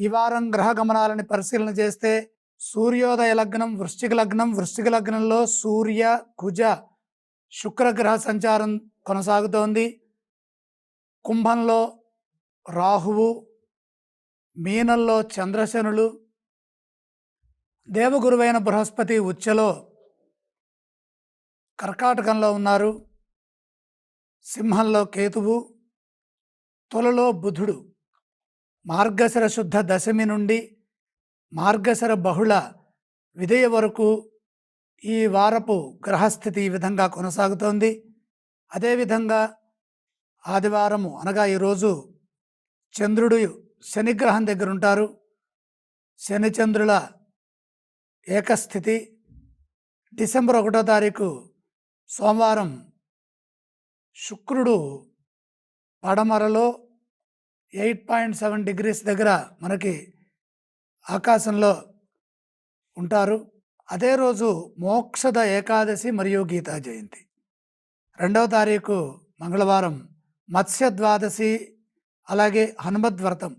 ఈ వారం గ్రహ గమనాలని పరిశీలన చేస్తే సూర్యోదయ లగ్నం వృశ్చిక లగ్నం వృశ్చిక లగ్నంలో సూర్య కుజ శుక్ర గ్రహ సంచారం కొనసాగుతోంది. కుంభంలో రాహువు మీనంలో చంద్రశనులు దేవగురువైన బృహస్పతి ఉచ్చలో కర్కాటకంలో ఉన్నారు. సింహంలో కేతువు తులలో బుధుడు. మార్గశర శుద్ధ దశమి నుండి మార్గశర బహుళ విధేయ వరకు ఈ వారపు గ్రహస్థితి ఈ విధంగా కొనసాగుతోంది. అదేవిధంగా ఆదివారము అనగా ఈరోజు చంద్రుడు శనిగ్రహం దగ్గర ఉంటారు. శనిచంద్రుల ఏకస్థితి డిసెంబర్ ఒకటో తారీఖు సోమవారం శుక్రుడు పడమరలో ఎయిట్ పాయింట్ సెవెన్ డిగ్రీస్ దగ్గర మనకి ఆకాశంలో ఉంటారు. అదే రోజు మోక్షద ఏకాదశి మరియు గీతా జయంతి. రెండవ తారీఖు మంగళవారం మత్స్య ద్వాదశి అలాగే హనుమద్ వ్రతం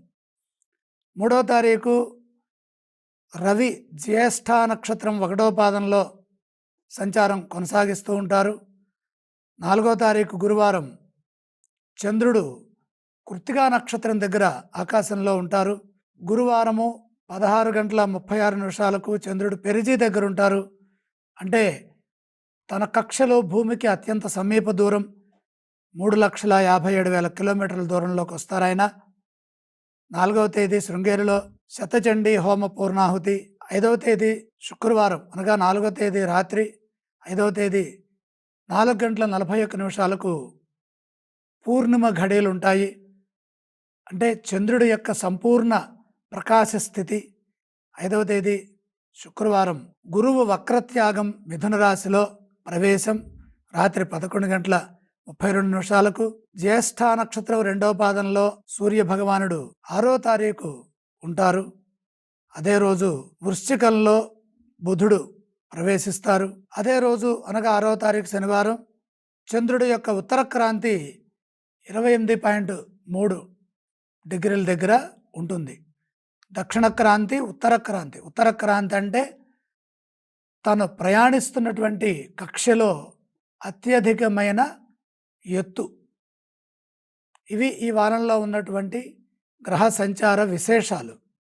మూడవ తారీఖు రవి జ్యేష్ఠ నక్షత్రం ఒకటో పాదంలో సంచారం కొనసాగిస్తూ ఉంటారు. నాలుగో తారీఖు గురువారం చంద్రుడు కృత్తికా నక్షత్రం దగ్గర ఆకాశంలో ఉంటారు. గురువారము పదహారు గంటల ముప్పై ఆరు నిమిషాలకు చంద్రుడు పెరిజీ దగ్గర ఉంటారు. అంటే తన కక్షలో భూమికి అత్యంత సమీప దూరం. మూడు లక్షల యాభై ఏడు వేల కిలోమీటర్ల దూరంలోకి వస్తారు ఆయన. నాలుగవ తేదీ శృంగేరిలో శతచండీ హోమ పూర్ణాహుతి. ఐదవ తేదీ శుక్రవారం అనగా నాలుగో తేదీ రాత్రి. ఐదవ తేదీ నాలుగు గంటల నలభై ఒక్క నిమిషాలకు పూర్ణిమ ఘడీలు ఉంటాయి. అంటే చంద్రుడి యొక్క సంపూర్ణ ప్రకాశ స్థితి. ఐదవ తేదీ శుక్రవారం. గురువు వక్రత్యాగం మిథున రాశిలో ప్రవేశం. రాత్రి పదకొండు గంటల ముప్పై రెండు నిమిషాలకు జ్యేష్ఠ నక్షత్రం రెండవ పాదంలో సూర్య భగవానుడు ఆరో తారీఖు ఉంటారు. అదే రోజు వృశ్చికంలో బుధుడు ప్రవేశిస్తారు. అదే రోజు అనగా ఆరో తారీఖు శనివారం చంద్రుడి యొక్క ఉత్తర క్రాంతి ఇరవై ఎనిమిది పాయింట్ మూడు డిగ్రీల దగ్గర ఉంటుంది. దక్షిణ క్రాంతి ఉత్తర క్రాంతి. ఉత్తర క్రాంతి అంటే తను ప్రయాణిస్తున్నటువంటి కక్షలో అత్యధికమైన ఎత్తు. ఇవి ఈ వారంలో ఉన్నటువంటి గ్రహ సంచార విశేషాలు.